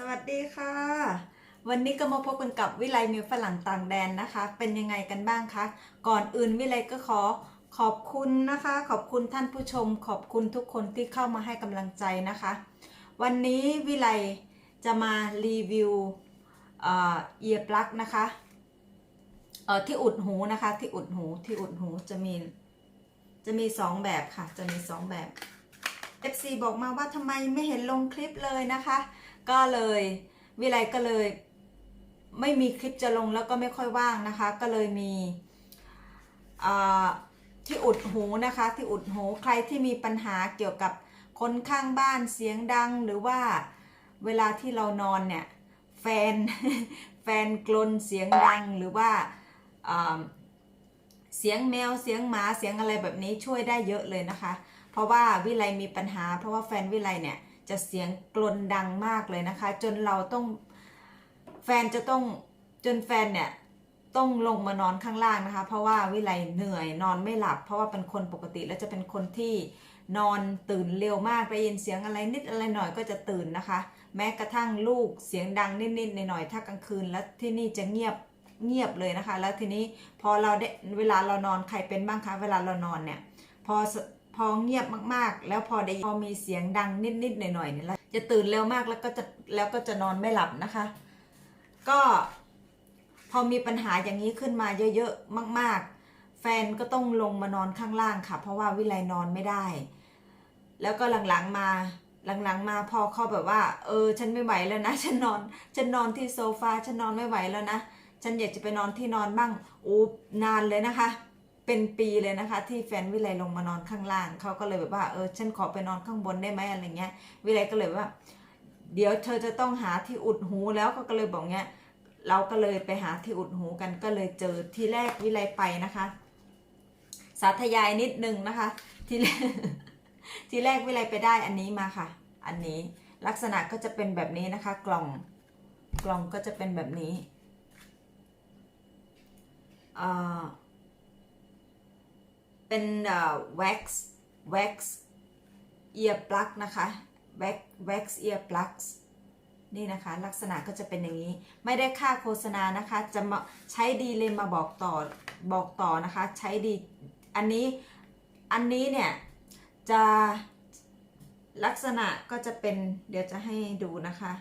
สวัสดีค่ะ วันนี้ก็มาพบกันกับวิไลมิวฝรั่งต่างแดนนะคะ เป็นยังไงกันบ้างคะ ก่อนอื่นวิไลก็ขอขอบคุณนะคะ ขอบคุณท่านผู้ชม ขอบคุณทุกคนที่เข้ามาให้กำลังใจนะคะ วันนี้วิไลจะมารีวิวเอียร์ปลั๊กนะคะเอ่อที่อุดหูนะคะที่อุดหูที่อุดหูจะมีจะมีสองแบบค่ะ จะมีสองแบบ FC บอกมาว่าทำไมไม่เห็นลงคลิปเลยนะคะ ก็เลยวิไลก็เลยไม่มีคลิปจะลงแล้วก็ไม่ค่อยว่างนะคะ ก็เลยมีที่อุดหูนะคะ ที่อุดหูใครที่มีปัญหาเกี่ยวกับคนข้างบ้านเสียงดังหรือว่าเวลาที่เรานอนเนี่ยแฟนแฟนกลนเสียงดังหรือว่าอ่าเสียงแมวเสียงหมาเสียงอะไรแบบนี้ช่วยได้เยอะเลยนะคะ เพราะว่าวิไลมีปัญหา เพราะว่าแฟนวิไลเนี่ย จะเสียงกลนดังมากเลยนะคะ จนเราต้องแฟนจะต้องจนแฟนเนี่ยต้องลงมานอนข้างล่างนะคะ เพราะว่าวิไลเหนื่อยนอนไม่หลับ เพราะว่าเป็นคนปกติแล้วจะเป็นคนที่นอนตื่นเร็วมากได้ยินเสียงอะไรนิดอะไรหน่อยก็จะตื่นนะคะ แม้กระทั่งลูกเสียงดังนิดๆหน่อยๆถ้ากลางคืนแล้วที่นี่จะเงียบเงียบเลยนะคะ แล้วทีนี้พอเราได้เวลาเรานอนใครเป็นบ้างคะเวลาเรานอนเนี่ยพอ พอเงียบมากๆ แล้วพอได้พอมีเสียงดังนิดๆหน่อยๆเนี่ยแล้วจะตื่นเร็วมากแล้วก็จะแล้วก็จะนอนไม่หลับนะคะ ก็พอมีปัญหาอย่างนี้ขึ้นมาเยอะๆมาก ๆ แฟนก็ต้องลงมานอนข้างล่างค่ะ เพราะว่าวิไลนอนไม่ได้ แล้วก็หลังๆมาหลังๆมาพอเขาแบบว่า เออ ฉันไม่ไหวแล้วนะ ฉันนอน ฉันนอนที่โซฟา ฉันนอนไม่ไหวแล้วนะ ฉันอยากจะไปนอนที่นอนบ้างอู้นานเลยนะคะ เป็นปีเลยนะคะที่แฟนวิไลลงมานอนข้างล่างเขาก็เลยแบบว่าเออฉันขอไปนอนข้างบนได้ไหมอะไรเงี้ย วิไลก็เลยว่า เดี๋ยวเธอจะต้องหาที่อุดหูแล้วเขาก็เลยบอกเงี้ยเราก็เลยไปหาที่อุดหูกันก็เลยเจอที่แรกวิไลไปนะคะ สาธยายนิดนึงนะคะ ที่แรกที่แรกวิไลไปได้อันนี้มาค่ะ อันนี้ลักษณะก็จะเป็นแบบนี้นะคะ กล่องกล่องก็จะเป็นแบบนี้อ่อ เป็นเอ่อ wax wax ear plug นะคะ wax wax ear plugs นี่นะคะลักษณะก็จะเป็นอย่างนี้ ไม่ได้ค่าโฆษณานะคะ จะมาใช้ดีเลยมาบอกต่อบอกต่อนะคะ ใช้ดีอันนี้อันนี้เนี่ยจะลักษณะก็จะเป็นเดี๋ยวจะให้ดูนะคะ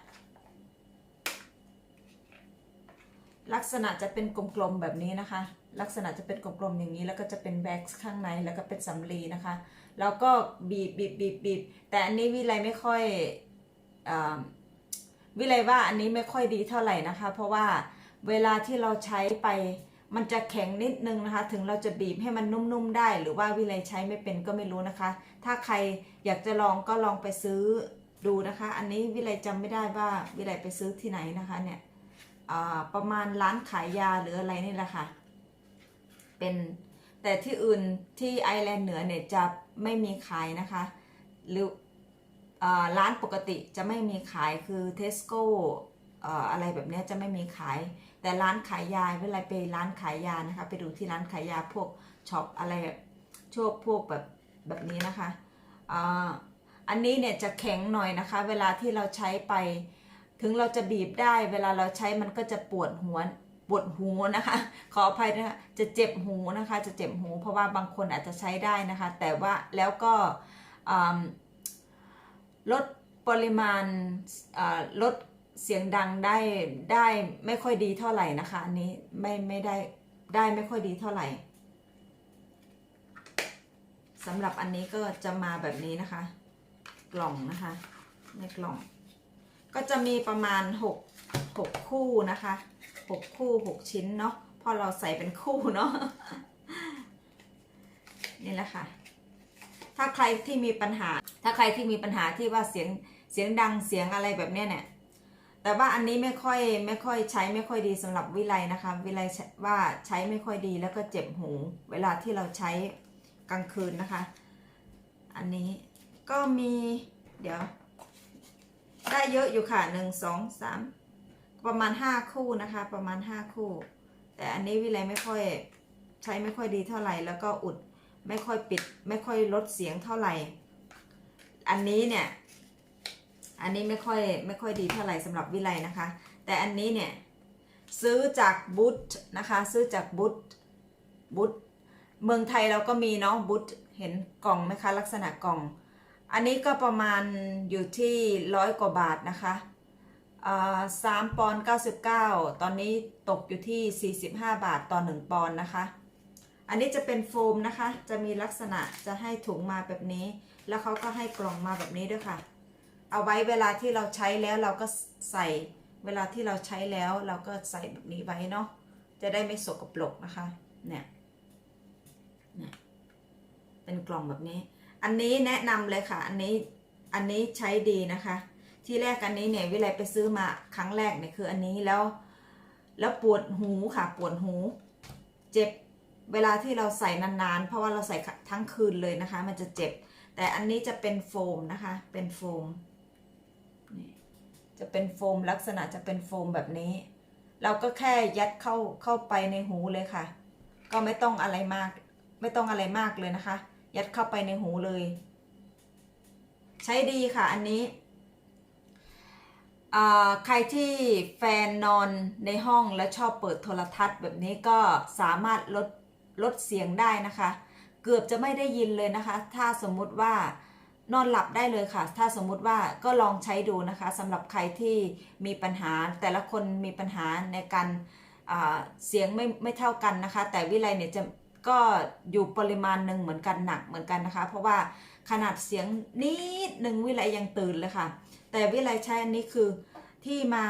ลักษณะจะเป็นกลมๆแบบนี้นะคะ ลักษณะจะเป็นกลมๆอย่างนี้ แล้วก็จะเป็นแว็กซ์ข้างในแล้วก็เป็นสำลีนะคะ แล้วก็บีบบีบบีบบีบแต่อันนี้วิไลไม่ค่อยอวิไลว่าอันนี้ไม่ค่อยดีเท่าไหร่นะคะ เพราะว่าเวลาที่เราใช้ไปมันจะแข็งนิดนึงนะคะ ถึงเราจะบีบให้มันนุ่มๆได้ หรือว่าวิไลใช้ไม่เป็นก็ไม่รู้นะคะ ถ้าใครอยากจะลองก็ลองไปซื้อดูนะคะ อันนี้วิไลจำไม่ได้ว่าวิไลไปซื้อที่ไหนนะคะเนี่ยประมาณร้านขายยาหรืออะไรนี่แหละค่ะ เป็น แต่ที่อื่นที่ไอร์แลนด์เหนือเนี่ยจะไม่มีขายนะคะ หรืออร้านปกติจะไม่มีขายคือเทสโก้อะไรแบบนี้จะไม่มีขาย แต่ร้านขายยาเวลาไปร้านขายยานะคะ ไปดูที่ร้านขายยาพวกช็อปอะไรแบบช่วพวกแบบแบบนี้นะคะออันนี้เนี่ยจะแข็งหน่อยนะคะ เวลาที่เราใช้ไป ถึงเราจะบีบได้ เวลาเราใช้มันก็จะปวดหัว ปวดหูนะคะ ขออภัยนะคะ จะเจ็บหูนะคะ จะเจ็บหู เพราะว่าบางคนอาจจะใช้ได้นะคะ แต่ว่าแล้วก็ลดปริมาณลดเสียงดังได้ได้ไม่ค่อยดีเท่าไหร่นะคะ อันนี้ไม่ไม่ได้ได้ไม่ค่อยดีเท่าไหร่สำหรับอันนี้ก็จะมาแบบนี้นะคะ กล่องนะคะในกล่อง ก็จะมีประมาณ 6 6 คู่นะคะ 6คู่6ชิ้นเนาะพอเราใส่เป็นคู่เนาะนี่แหละค่ะ ถ้าใครที่มีปัญหา ถ้าใครที่มีปัญหาที่ว่าเสียงเสียงดังเสียงอะไรแบบเนี้ยเนี่ยแต่ว่าอันนี้ไม่ค่อยไม่ค่อยใช้ไม่ค่อยดีสำหรับวิไลนะคะวิไลว่าใช้ไม่ค่อยดีแล้วก็เจ็บหู เวลาที่เราใช้กลางคืนนะคะ อันนี้ก็มีเดี๋ยว ได้เยอะอยู่ค่ะหนึ่งสองสาม ประมาณห้าคู่นะคะ ประมาณห้าคู่ แต่อันนี้วิไลไม่ค่อยใช้ไม่ค่อยดีเท่าไหร่ แล้วก็อุดไม่ค่อยปิด ไม่ค่อยลดเสียงเท่าไหร่ อันนี้เนี่ย อันนี้ไม่ค่อยไม่ค่อยดีเท่าไหร่สำหรับวิไลนะคะ แต่อันนี้เนี่ยซื้อจากบุตนะคะ ซื้อจากบุตบุตเมืองไทยเราก็มีเนาะบุตเห็นกล่องไหมคะลักษณะกล่อง อันนี้ก็ประมาณอยู่ที่ร้อยกว่าบาทนะคะ สามปอนด์เก้าสิบเก้าตอนนี้ตกอยู่ที่ 45 บาทต่อหนึ่งปอนด์นะคะ อันนี้จะเป็นโฟมนะคะ จะมีลักษณะจะให้ถุงมาแบบนี้ แล้วเขาก็ให้กล่องมาแบบนี้ด้วยค่ะ เอาไว้เวลาที่เราใช้แล้วเราก็ใส่ เวลาที่เราใช้แล้วเราก็ใส่แบบนี้ไว้เนาะ จะได้ไม่สกปรกนะคะ เนี่ย เนี่ย เป็นกล่องแบบนี้ อันนี้แนะนำเลยค่ะ อันนี้ อันนี้ใช้ดีนะคะ ที่แรกอันนี้เนี่ยวิไลไปซื้อมาครั้งแรกเนี่ยคืออันนี้แล้ว แล้วปวดหูค่ะปวดหู เจ็บเวลาที่เราใส่นานๆ เพราะว่าเราใส่ทั้งคืนเลยนะคะ มันจะเจ็บ แต่อันนี้จะเป็นโฟมนะคะ เป็นโฟมนี่จะเป็นโฟมลักษณะจะเป็นโฟมแบบนี้ เราก็แค่ยัดเข้าเข้าไปในหูเลยค่ะ ก็ไม่ต้องอะไรมาก ไม่ต้องอะไรมากเลยนะคะ ยัดเข้าไปในหูเลย ใช้ดีค่ะอันนี้ ใครที่แฟนนอนในห้องและชอบเปิดโทรทัศน์แบบนี้ก็สามารถลดลดเสียงได้นะคะ เกือบจะไม่ได้ยินเลยนะคะ ถ้าสมมุติว่านอนหลับได้เลยค่ะ ถ้าสมมุติว่าก็ลองใช้ดูนะคะสำหรับใครที่มีปัญหาแต่ละคนมีปัญหาในการเสียงไม่ไม่เท่ากันนะคะ แต่วิไลเนี่ยจะก็อยู่ปริมาณหนึ่งเหมือนกันหนักเหมือนกันนะคะ เพราะว่าขนาดเสียงนิดหนึ่งวิไลยังตื่นเลยค่ะ แต่วิไลใช้อันนี้คือที่มา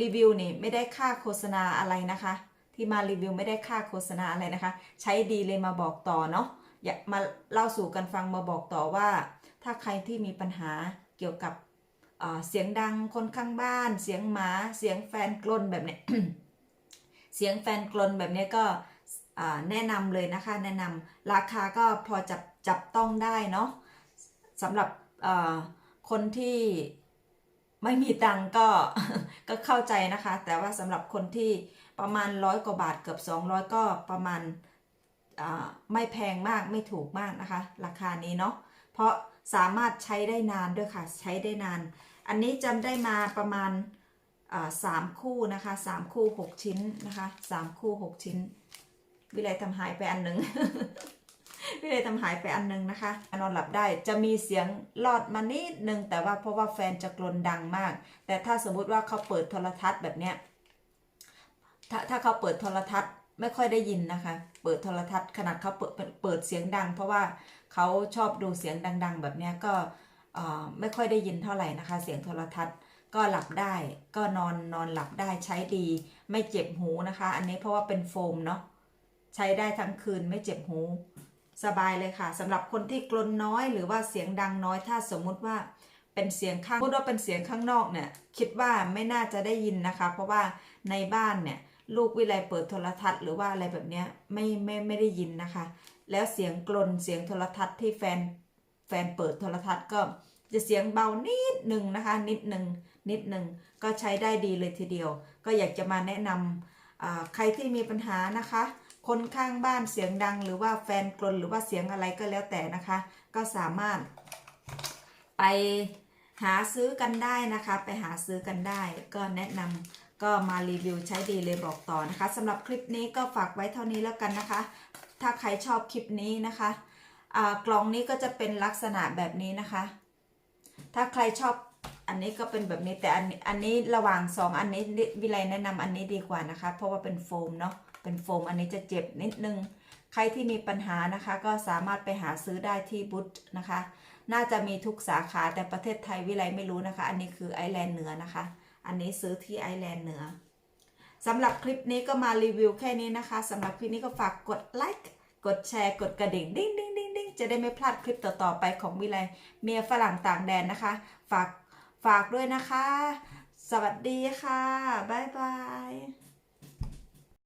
รีวิวนี่ไม่ได้ค่าโฆษณาอะไรนะคะ ที่มารีวิวไม่ได้ค่าโฆษณาอะไรนะคะ ใช้ดีเลยมาบอกต่อเนาะอยากมาเล่าสู่กันฟังมาบอกต่อว่า ถ้าใครที่มีปัญหาเกี่ยวกับเสียงดังคนข้างบ้าน เสียงหมา เสียงแฟนกลนแบบเนี้ยเสียงแฟนกลนแบบนี้ก็แนะนำเลยนะคะ แนะนำราคาก็พอจับจับต้องได้เนาะสำหรับ คนที่ไม่มีตังก็ก็เข้าใจนะคะ แต่ว่าสำหรับคนที่ประมาณร้อยกว่าบาทเกือบ 200 ก็ประมาณไม่แพงมากไม่ถูกมากนะคะ ราคานี้เนาะเพราะสามารถใช้ได้นานด้วยค่ะ ใช้ได้นาน อันนี้จำได้มาประมาณสามคู่นะคะสามคู่หกชิ้นนะคะสามคู่หกชิ้น วิไลทำหายไปอันหนึ่ง วิไลทำหายไปอันหนึ่งนะคะ นอนหลับได้จะมีเสียงลอดมานิดนึง แต่ว่าเพราะว่าแฟนจะกลนดังมาก แต่ถ้าสมมุติว่าเขาเปิดโทรทัศน์แบบเนี้ยถ้าถ้าเขาเปิดโทรทัศน์ไม่ค่อยได้ยินนะคะ เปิดโทรทัศน์ขนาดเขาเปิดเปิดเสียงดัง เพราะว่าเขาชอบดูเสียงดัง ๆ แบบนี้ก็ไม่ค่อยได้ยินเท่าไหร่นะคะ เสียงโทรทัศน์ก็หลับได้ก็นอนนอนหลับได้ใช้ดี ไม่เจ็บหูนะคะ อันนี้เพราะว่าเป็นโฟมเนาะใช้ได้ทั้งคืนไม่เจ็บหู สบายเลยค่ะสำหรับคนที่กลนน้อยหรือว่าเสียงดังน้อยถ้าสมมุติว่าเป็นเสียงข้างพูดว่าเป็นเสียงข้างนอกเนี่ยคิดว่าไม่น่าจะได้ยินนะคะ เพราะว่าในบ้านเนี่ยลูกวิไลเปิดโทรทัศน์หรือว่าอะไรแบบนี้ไม่ไม่ไม่ได้ยินนะคะ แล้วเสียงกลนเสียงโทรทัศน์ที่แฟนแฟนเปิดโทรทัศน์ก็จะเสียงเบานิดหนึ่งนะคะ นิดหนึ่งนิดหนึ่งก็ใช้ได้ดีเลยทีเดียว ก็อยากจะมาแนะนำใครที่มีปัญหานะคะ คนข้างบ้านเสียงดัง หรือว่าแฟนกลนหรือว่าเสียงอะไรก็แล้วแต่นะคะ ก็สามารถ ไปหาซื้อกันได้นะคะ ไปหาซื้อกันได้ ก็แนะนำก็มารีวิวใช้ดีเลยบอกต่อนะคะสำหรับคลิปนี้ก็ฝากไว้เท่านี้แล้วกันนะคะ ถ้าใครชอบคลิปนี้นะคะกล่องนี้ก็จะเป็นลักษณะแบบนี้นะคะ ถ้าใครชอบอันนี้ก็เป็นแบบนี้แต่อันอันนี้ระหว่างสองอันนี้วิไลแนะนำอันนี้ดีกว่านะคะ เพราะว่าเป็นโฟมเนาะ เป็นโฟมอันนี้จะเจ็บนิดนึง ใครที่มีปัญหานะคะก็สามารถไปหาซื้อได้ที่บุตนะคะ น่าจะมีทุกสาขาแต่ประเทศไทยวิไลไม่รู้นะคะ อันนี้คือไอแลนด์เหนือนะคะ อันนี้ซื้อที่ไอแลนด์เหนือสำหรับคลิปนี้ก็มารีวิวแค่นี้นะคะสำหรับคลิปนี้ก็ฝากกดไลค์กดแชร์กดกระดิ่งดิ้งดิ้งดิ้งดิ้งจะได้ไม่พลาดคลิปต่อๆไปของวิไลเมียฝรั่งต่างแดนนะคะ ฝากฝากด้วยนะคะ สวัสดีค่ะ บ๊ายบาย